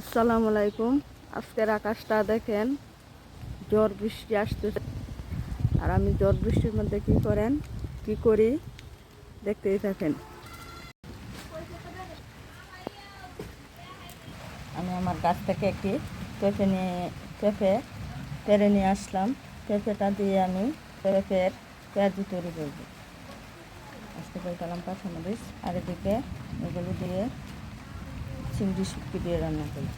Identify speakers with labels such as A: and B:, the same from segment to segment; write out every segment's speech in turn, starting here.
A: আসসালামু আলাইকুম। আজকের আকাশটা দেখেন, ঝড় বৃষ্টি আসতেছে। আর আমি ঝড় বৃষ্টির মধ্যে কি করেন, কি করি, দেখতেই থাকেন। আমি আমার গাছ থেকে একটি পেঁপে নিয়ে, পেঁপে পেরে নিয়ে আসলাম। পেঁপেটা দিয়ে আমি পেঁপের পেঁয়াজি তৈরি করব। আজকে পেলাম কাঁচামরিচ, আর এদিকে এগুলো দিয়ে চিংড়ি শুটকি দিয়ে রান্না করি।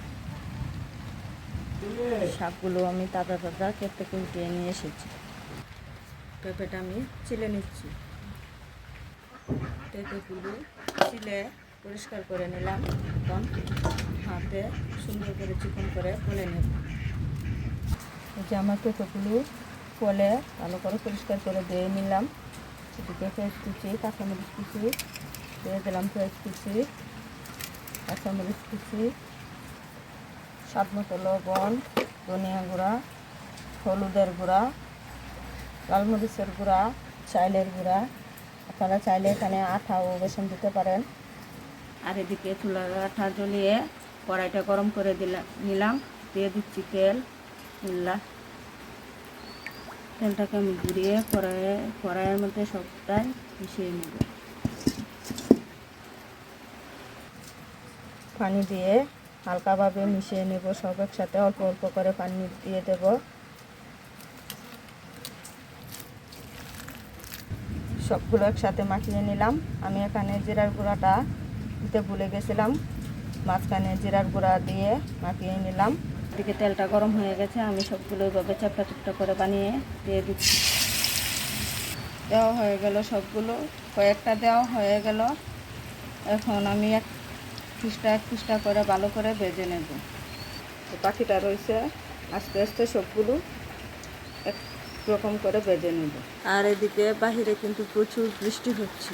A: শাকগুলো আমি তাজা তাজা ক্ষেত থেকে উঠিয়ে নিয়ে এসেছি। পেঁপেটা আমি চিলে নিচ্ছি। পেঁপেগুলো চিলে পরিষ্কার করে নিলাম। এখন হাতে সুন্দর করে চিকন করে ফলে নেব। এই যে আমার পেঁপেগুলো ফলে ভালো করে পরিষ্কার করে দিয়ে নিলাম। এদিকে পেঁয়াজ কুচি, কাঁচামরিচ কুচি, দিয়ে দিলাম পেঁয়াজ কুচি। কাঁচামরিচ কুচি, স্বাদ মতো লবণ, ধনিয়া গুঁড়া, হলুদের গুঁড়া, লাল মরিচের গুঁড়া, চাইলের গুঁড়া। আপনারা চাইলে এখানে আঠা ও বেসন দিতে পারেন। আর এদিকে চুলার আঠা জ্বলিয়ে কড়াইটা গরম করে দিলাম নিলাম। দিয়ে দিচ্ছি তেল নিলাম তেলটাকে আমি ঘুরিয়ে কড়াইয়ে, কড়াইয়ের মধ্যে সবটাই মিশিয়ে নেব। পানি দিয়ে হালকাভাবে মিশিয়ে নেব। সব একসাথে অল্প অল্প করে পানি দিয়ে দেব। সবগুলো একসাথে মাখিয়ে নিলাম। আমি এখানে জিরার গুঁড়াটা দিতে ভুলে গেছিলাম। মাঝখানে জিরার গুঁড়া দিয়ে মাখিয়ে নিলাম। এদিকে তেলটা গরম হয়ে গেছে। আমি সবগুলো এইভাবে চাপটা চুপটা করে বানিয়ে দিয়ে দিচ্ছি। দেওয়া হয়ে গেল সবগুলো। কয়েকটা দেওয়া হয়ে গেল। এখন আমি এক খুচটা এক খুচটা করে ভালো করে ভেজে নেব। তো পাখিটা রয়েছে আস্তে আস্তে সবগুলো এক রকম করে ভেজে নেব। আর এদিকে বাহিরে কিন্তু প্রচুর বৃষ্টি হচ্ছে।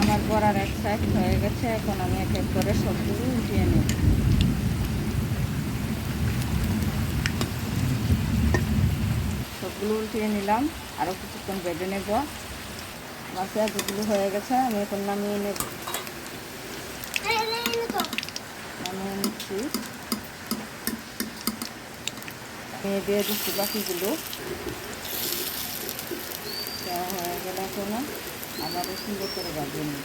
A: আমার বড়ার এক সাইড হয়ে গেছে এখন আমি এক এক করে সবগুলো উঠিয়ে নেব। সবগুলো উঠিয়ে নিলাম আরও কিছুক্ষণ ভেজে নেব। আমার পেঁয়াজগুলো হয়ে গেছে, আমি এখন নামিয়ে নেব। নামিয়ে নিচ্ছি। নিয়ে দিয়ে দিচ্ছি বাকিগুলো। হয়ে গেলে এখন আবারও সুন্দর করে বাজিয়ে নিই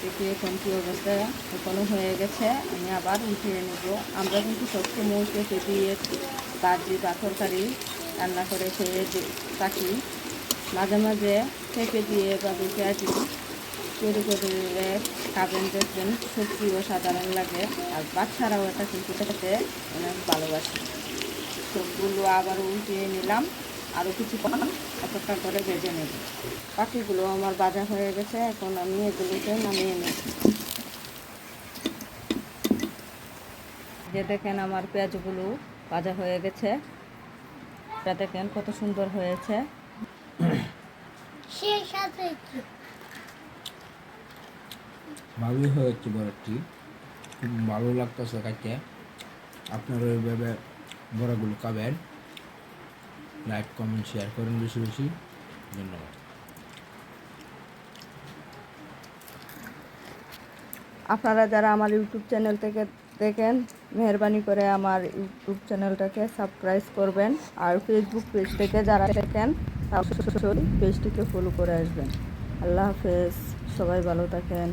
A: দেখি এখন কী অবস্থা এখনও হয়ে গেছে, আমি আবার উঠিয়ে নেব। আমরা কিন্তু সবসময় পেঁপে দিয়ে বাজি বা তরকারি রান্না করে খেয়ে থাকি। মাঝে মাঝে পেঁপে দিয়ে বা পেঁয়াজি তৈরি করে খাবেন, দেখবেন সবজিও সাধারণ লাগে। আর বাচ্চারাও এটা কিন্তু খেতে অনেক ভালোবাসে। সবগুলো আবার উল্টিয়ে নিলাম, আরও কিছুক্ষণ অপেক্ষা করে ভেজে নেব। পাখিগুলো আমার বাজা হয়ে গেছে, এখন আমি এগুলোকে নামিয়ে নেব। যে দেখেন আমার পেঁয়াজগুলো ভাজা হয়ে গেছে। এটা দেখেন কত সুন্দর হয়েছে।
B: সেই সাথে কি
C: ভালোই হয়েছে বড়াটি। খুব ভালো লাগতেছে খাইতে আপনারা ওইভাবে বড়াগুলো খাবেন। লাইক কমেন্ট শেয়ার করেন বেশি বেশি। ধন্যবাদ।
A: আপনারা যারা আমার ইউটিউব চ্যানেল থেকে দেখেন মেহরবানি করে আমার ইউটিউব চ্যানেলটাকে সাবস্ক্রাইব করবেন। আর ফেসবুক পেজ থেকে যারা দেখেন অবশ্যই পেজটিকে ফলো করে আসবেন। আল্লাহ হাফেজ সবাই ভালো থাকেন।